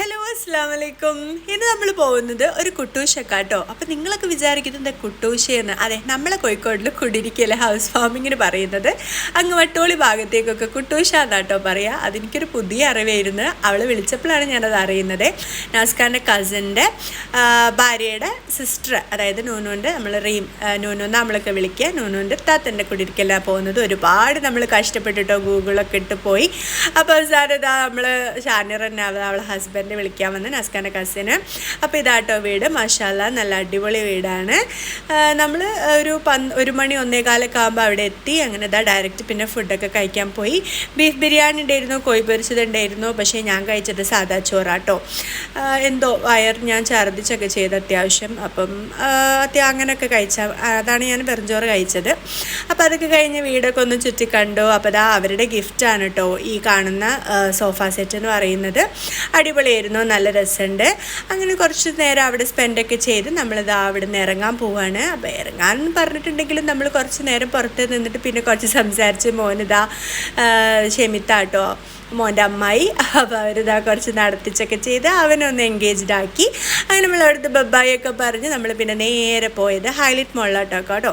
Hello അസ്സാം വലൈക്കും ഇന്ന് നമ്മൾ പോകുന്നത് ഒരു കുട്ടൂശക്കാട്ടോ. അപ്പം നിങ്ങളൊക്കെ വിചാരിക്കുന്നത് കുട്ടൂശയെന്ന് അതെ നമ്മളെ കോഴിക്കോടിൽ കുടിരിക്കൽ ഹൗസ് ഫാമിങ്ങിന് പറയുന്നത്. അങ്ങ് വട്ടോളി ഭാഗത്തേക്കൊക്കെ കുട്ടൂശ എന്നാട്ടോ പറയുക അതെനിക്കൊരു പുതിയ അറിവായിരുന്നു. അവൾ വിളിച്ചപ്പോഴാണ് ഞാനത് അറിയുന്നത്. നാസ്കാറിന്റെ കസിന്റെ ഭാര്യയുടെ സിസ്റ്റർ അതായത് നൂനുവിന്റെ നമ്മൾ റീം നൂനു നമ്മളൊക്കെ വിളിക്കുക. നൂനുവിന്റെ താത്തന്റെ കുടിരിക്കലാണ് പോകുന്നത്. ഒരുപാട് നമ്മൾ കഷ്ടപ്പെട്ടിട്ടോ ഗൂഗിളൊക്കെ ഇട്ട് പോയി. അപ്പോൾ സാറിതാ നമ്മൾ ഷാനിർ തന്നെ അവളെ ഹസ്ബൻഡ് വിളിക്കാൻ വന്ന് നസ്കാന്റെ കസിന്. അപ്പോൾ ഇതാട്ടോ വീട്. മഷാല നല്ല അടിപൊളി വീടാണ്. നമ്മൾ ഒരു പന് ഒരു മണി ഒന്നേകാലൊക്കെ ആകുമ്പോൾ അവിടെ എത്തി. അങ്ങനെ ഇതാ ഡയറക്റ്റ് പിന്നെ ഫുഡൊക്കെ കഴിക്കാൻ പോയി. ബീഫ് ബിരിയാണി ഉണ്ടായിരുന്നു കോഴി പൊരിച്ചത് ഉണ്ടായിരുന്നു. പക്ഷേ ഞാൻ കഴിച്ചത് സാദാ ചോറാട്ടോ. എന്തോ വയർ ഞാൻ ഛർദ്ദിച്ചൊക്കെ ചെയ്ത് അത്യാവശ്യം. അപ്പം അത്യാ അങ്ങനെയൊക്കെ കഴിച്ച അതാണ് ഞാൻ വെറുംചോറ് കഴിച്ചത്. അപ്പോൾ അതൊക്കെ കഴിഞ്ഞ് വീടൊക്കെ ഒന്ന് ചുറ്റി കണ്ടു. അപ്പോൾ അതാ അവരുടെ ഗിഫ്റ്റാണ് കേട്ടോ ഈ കാണുന്ന സോഫ സെറ്റ് എന്ന് പറയുന്നത്. അടിപൊളിയായിരുന്നു നല്ല രസമുണ്ട്. അങ്ങനെ കുറച്ച് നേരം അവിടെ സ്പെൻഡൊക്കെ ചെയ്ത് നമ്മളിത് അവിടെ നിന്ന് ഇറങ്ങാൻ പോവാണ്. അപ്പോൾ ഇറങ്ങാൻ പറഞ്ഞിട്ടുണ്ടെങ്കിലും നമ്മൾ കുറച്ച് നേരം പുറത്ത് നിന്നിട്ട് പിന്നെ കുറച്ച് സംസാരിച്ച് മോനിതാ ക്ഷമിത്താട്ടോ മോന്റെ അമ്മായി. അപ്പോൾ അവരിതാ കുറച്ച് നടത്തിച്ചൊക്കെ ചെയ്ത് അവനൊന്ന് എൻഗേജ്ഡ് ആക്കി. അങ്ങനെ നമ്മൾ അവിടുത്തെ ബബ്ബായൊക്കെ പറഞ്ഞ്. നമ്മൾ പിന്നെ നേരെ പോയത് ഹൈലൈറ്റ് മോളിലോട്ടൊക്കെ കേട്ടോ.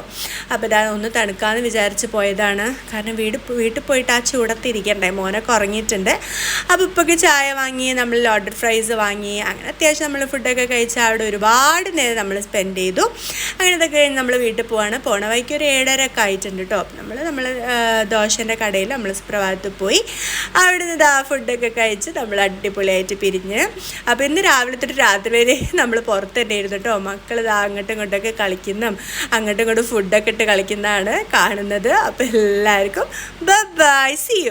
അപ്പോൾ ഇതാ ഒന്ന് തണുക്കാമെന്ന് വിചാരിച്ച് പോയതാണ്. കാരണം വീട് വീട്ടിൽ പോയിട്ട് ആ ചൂടത്തിരിക്കണ്ടേ? മോനൊക്കെ ഉറങ്ങിയിട്ടുണ്ട്. അപ്പോൾ ഇപ്പൊക്കെ ചായ വാങ്ങി നമ്മൾ ലോഡർ ഫ്രൈസ് വാങ്ങി. അങ്ങനെ അത്യാവശ്യം നമ്മൾ ഫുഡൊക്കെ കഴിച്ച് അവിടെ ഒരുപാട് നേരം നമ്മൾ സ്പെൻഡ് ചെയ്തു. അങ്ങനെ ഇതൊക്കെ കഴിഞ്ഞ് നമ്മൾ വീട്ടിൽ പോവാണ്. പോണ വഴിക്ക് ഒരു ഏഴര ഒക്കെ ആയിട്ടുണ്ട് കേട്ടോ നമ്മൾ നമ്മൾ ദോശന്റെ കടയിൽ നമ്മൾ സുപ്രഭാതത്തിൽ പോയി. അവിടെ നിന്ന് ഇതാ ഫുഡൊക്കെ കഴിച്ച് നമ്മൾ അടിപൊളിയായിട്ട് പിരിഞ്ഞ്. അപ്പോൾ ഇന്ന് രാവിലെ തൊട്ട് രാത്രി വരെ നമ്മൾ പുറത്ത് തന്നെ ഇരുന്നു കേട്ടോ മക്കൾ ഇതാ അങ്ങോട്ടും ഇങ്ങോട്ടൊക്കെ കളിക്കുന്നതും അങ്ങോട്ടും ഇങ്ങോട്ടും ഫുഡൊക്കെ ഇട്ട് കളിക്കുന്നതാണ് കാണുന്നത്. അപ്പോൾ എല്ലാവർക്കും ബൈ സി യു